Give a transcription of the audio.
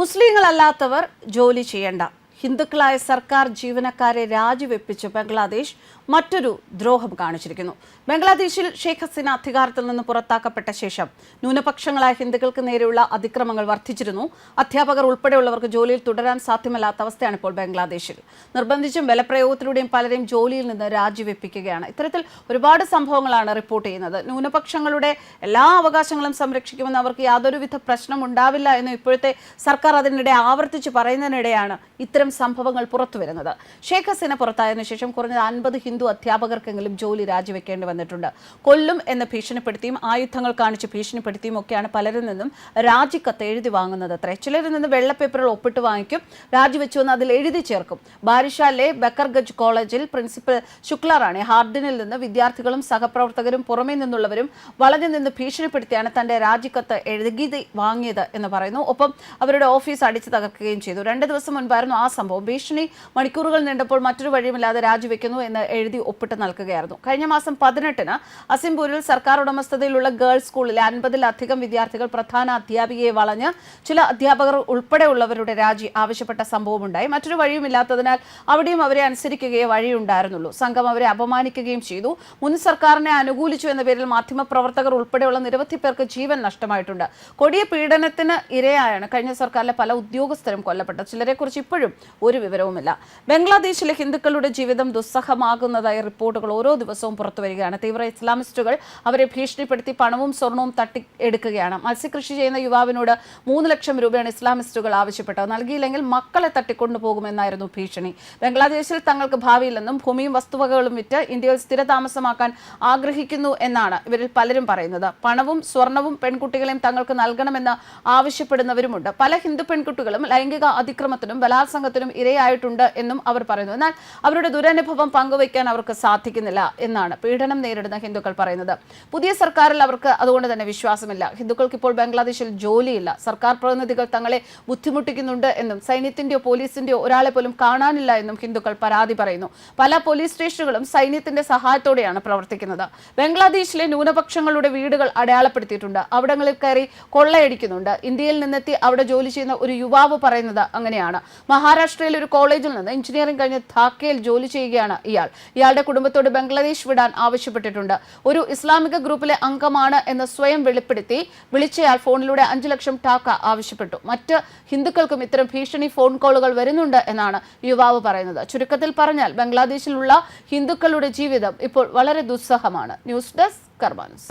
മുസ്ലിങ്ങളല്ലാത്തവർ ജോലി ചെയ്യേണ്ട. ഹിന്ദുക്കളായ സർക്കാർ ജീവനക്കാരെ രാജിവെപ്പിച്ച് ബംഗ്ലാദേശ് മറ്റൊരു ദ്രോഹം കാണിച്ചിരിക്കുന്നു. ബംഗ്ലാദേശിൽ ഷെയ്ഖ് ഹസീന അധികാരത്തിൽ നിന്ന് പുറത്താക്കപ്പെട്ട ശേഷം ന്യൂനപക്ഷങ്ങളായ ഹിന്ദുക്കൾക്ക് നേരെയുള്ള അതിക്രമങ്ങൾ വർദ്ധിച്ചിരുന്നു. അധ്യാപകർ ഉൾപ്പെടെയുള്ളവർക്ക് ജോലിയിൽ തുടരാൻ സാധ്യമല്ലാത്ത അവസ്ഥയാണ് ഇപ്പോൾ ബംഗ്ലാദേശിൽ. നിർബന്ധിച്ചും ബലപ്രയോഗത്തിലൂടെയും പലരെയും ജോലിയിൽ നിന്ന് രാജിവെപ്പിക്കുകയാണ്. ഇത്തരത്തിൽ ഒരുപാട് സംഭവങ്ങളാണ് റിപ്പോർട്ട് ചെയ്യുന്നത്. ന്യൂനപക്ഷങ്ങളുടെ എല്ലാ അവകാശങ്ങളും സംരക്ഷിക്കുമെന്ന് അവർക്ക് യാതൊരുവിധ പ്രശ്നം ഉണ്ടാവില്ല എന്ന് ഇപ്പോഴത്തെ സർക്കാർ അതിനിടെ ആവർത്തിച്ച് പറയുന്നതിനിടെയാണ് ഇത്തരം സംഭവങ്ങൾ പുറത്തുവരുന്നത്. ഷേഖ് ഹസീന പുറത്തായതിനു ശേഷം കുറഞ്ഞത് അൻപത് ഹിന്ദു അധ്യാപകർക്കെങ്കിലും ജോലി രാജിവെക്കേണ്ടി വന്നിട്ടുണ്ട്. കൊല്ലും എന്ന് ഭീഷണിപ്പെടുത്തിയും ആയുധങ്ങൾ കാണിച്ച് ഭീഷണിപ്പെടുത്തിയും ഒക്കെയാണ് പലരിൽ നിന്നും രാജിക്കത്ത് എഴുതി വാങ്ങുന്നത് അത്രേ. ചിലരിൽ നിന്ന് വെള്ളപ്പേപ്പറുകൾ ഒപ്പിട്ട് വാങ്ങിക്കും രാജിവെച്ചു എന്ന് അതിൽ എഴുതി ചേർക്കും. ബാരിഷാലെ ബക്കർഗജ് കോളേജിൽ പ്രിൻസിപ്പൽ ശുക്ലറാണി. ഹാർഡിനിൽ നിന്ന് വിദ്യാർത്ഥികളും സഹപ്രവർത്തകരും പുറമേ നിന്നുള്ളവരും വളഞ്ഞു നിന്ന് ഭീഷണിപ്പെടുത്തിയാണ് തന്റെ രാജിക്കത്ത് എഴുതി വാങ്ങിയത് എന്ന് പറയുന്നു. ഒപ്പം അവരുടെ ഓഫീസ് അടിച്ചു തകർക്കുകയും ചെയ്തു. രണ്ട് ദിവസം മുൻപായിരുന്നു ആ സംഭവം. ഭീഷണി മണിക്കൂറുകൾ നീണ്ടപ്പോൾ മറ്റൊരു വഴിയുമില്ലാതെ രാജിവെക്കുന്നു എന്ന് എഴുതി ഒപ്പിട്ട് നൽകുകയായിരുന്നു. കഴിഞ്ഞ മാസം പതിനെട്ടിന് അസിംപൂരിൽ സർക്കാർ ഉടമസ്ഥതയിലുള്ള ഗേൾസ് സ്കൂളിലെ അൻപതിലധികം വിദ്യാർത്ഥികൾ പ്രധാന അധ്യാപികയെ വളഞ്ഞ് ചില അധ്യാപകർ ഉൾപ്പെടെയുള്ളവരുടെ രാജി ആവശ്യപ്പെട്ട സംഭവമുണ്ടായി. മറ്റൊരു വഴിയുമില്ലാത്തതിനാൽ അവിടെയും അവരെ അനുസരിക്കുകയേ വഴിയുണ്ടായിരുന്നുള്ളൂ. സംഘം അവരെ അപമാനിക്കുകയും ചെയ്തു. മുൻ സർക്കാരിനെ അനുകൂലിച്ചു എന്ന പേരിൽ മാധ്യമപ്രവർത്തകർ ഉൾപ്പെടെയുള്ള നിരവധി പേർക്ക് ജീവൻ നഷ്ടമായിട്ടുണ്ട്. കൊടിയ പീഡനത്തിന് ഇരയായാണ് കഴിഞ്ഞ സർക്കാരിലെ പല ഉദ്യോഗസ്ഥരും കൊല്ലപ്പെട്ടത്. ചിലരെക്കുറിച്ച് ഇപ്പോഴും ഒരു വിവരവുമില്ല. ബംഗ്ലാദേശിലെ ഹിന്ദുക്കളുടെ ജീവിതം ദുസ്സഹമാകുന്നതായ റിപ്പോർട്ടുകൾ ഓരോ ദിവസവും പുറത്തു വരികയാണ്. തീവ്ര ഇസ്ലാമിസ്റ്റുകൾ അവരെ ഭീഷണിപ്പെടുത്തി പണവും സ്വർണവും തട്ടി എടുക്കുകയാണ്. മത്സ്യകൃഷി ചെയ്യുന്ന യുവാവിനോട് മൂന്ന് ലക്ഷം രൂപയാണ് ഇസ്ലാമിസ്റ്റുകൾ ആവശ്യപ്പെട്ടത്. നൽകിയില്ലെങ്കിൽ മക്കളെ തട്ടിക്കൊണ്ടുപോകുമെന്നായിരുന്നു ഭീഷണി. ബംഗ്ലാദേശിൽ തങ്ങൾക്ക് ഭാവിയില്ലെന്നും ഭൂമിയും വസ്തുവകകളും വിറ്റ് ഇന്ത്യയിൽ സ്ഥിരതാമസമാക്കാൻ ആഗ്രഹിക്കുന്നു എന്നാണ് ഇവരിൽ പലരും പറയുന്നത്. പണവും സ്വർണവും പെൺകുട്ടികളെയും തങ്ങൾക്ക് നൽകണമെന്ന് ആവശ്യപ്പെടുന്നവരുമുണ്ട്. പല ഹിന്ദു പെൺകുട്ടികളും ലൈംഗിക അതിക്രമത്തിനും ബലാത്സംഗത്തിനും ഇരയായിട്ടുണ്ട് എന്നും അവർ പറയുന്നു. എന്നാൽ അവരുടെ ദുരനുഭവം പങ്കുവയ്ക്കാൻ അവർക്ക് സാധിക്കുന്നില്ല എന്നാണ് പീഡനം നേരിടുന്ന ഹിന്ദുക്കൾ പറയുന്നത്. പുതിയ സർക്കാരിൽ അവർക്ക് അതുകൊണ്ട് തന്നെ വിശ്വാസമില്ല. ഹിന്ദുക്കൾക്ക് ഇപ്പോൾ ബംഗ്ലാദേശിൽ ജോലിയില്ല. സർക്കാർ പ്രതിനിധികൾ തങ്ങളെ ബുദ്ധിമുട്ടിക്കുന്നുണ്ട് എന്നും സൈന്യത്തിന്റെയോ പോലീസിന്റെയോ ഒരാളെ പോലും കാണാനില്ല എന്നും ഹിന്ദുക്കൾ പരാതി പറയുന്നു. പല പോലീസ് സ്റ്റേഷനുകളും സൈന്യത്തിന്റെ സഹായത്തോടെയാണ് പ്രവർത്തിക്കുന്നത്. ബംഗ്ലാദേശിലെ ന്യൂനപക്ഷങ്ങളുടെ വീടുകൾ അടയാളപ്പെടുത്തിയിട്ടുണ്ട്. അവിടങ്ങളിൽ കയറി കൊള്ളയടിക്കുന്നുണ്ട്. ഇന്ത്യയിൽ നിന്നെത്തി അവിടെ ജോലി ചെയ്യുന്ന ഒരു യുവാവ് പറയുന്നത് അങ്ങനെയാണ്. മഹാരാഷ്ട്രയിലെ ഒരു കോളേജിൽ നിന്ന് എഞ്ചിനീയറിംഗ് കഴിഞ്ഞ് ധാക്കയിൽ ജോലി ചെയ്യുകയാണ് ഇയാൾ. ഇയാളുടെ കുടുംബത്തോട് ബംഗ്ലാദേശ് വിടാൻ ആവശ്യപ്പെട്ടിട്ടുണ്ട്. ഒരു ഇസ്ലാമിക ഗ്രൂപ്പിലെ അംഗമാണ് എന്ന് സ്വയം വെളിപ്പെടുത്തി വിളിച്ചയാൾ ഫോണിലൂടെ അഞ്ചു ലക്ഷം ടാക്ക ആവശ്യപ്പെട്ടു. മറ്റ് ഹിന്ദുക്കൾക്കും ഇത്തരം ഭീഷണി ഫോൺ കോളുകൾ വരുന്നുണ്ട് എന്നാണ് യുവാവ് പറയുന്നത്. ചുരുക്കത്തിൽ പറഞ്ഞാൽ ബംഗ്ലാദേശിലുള്ള ഹിന്ദുക്കളുടെ ജീവിതം ഇപ്പോൾ വളരെ ദുസ്സഹമാണ്. News desk കർമാൻസ്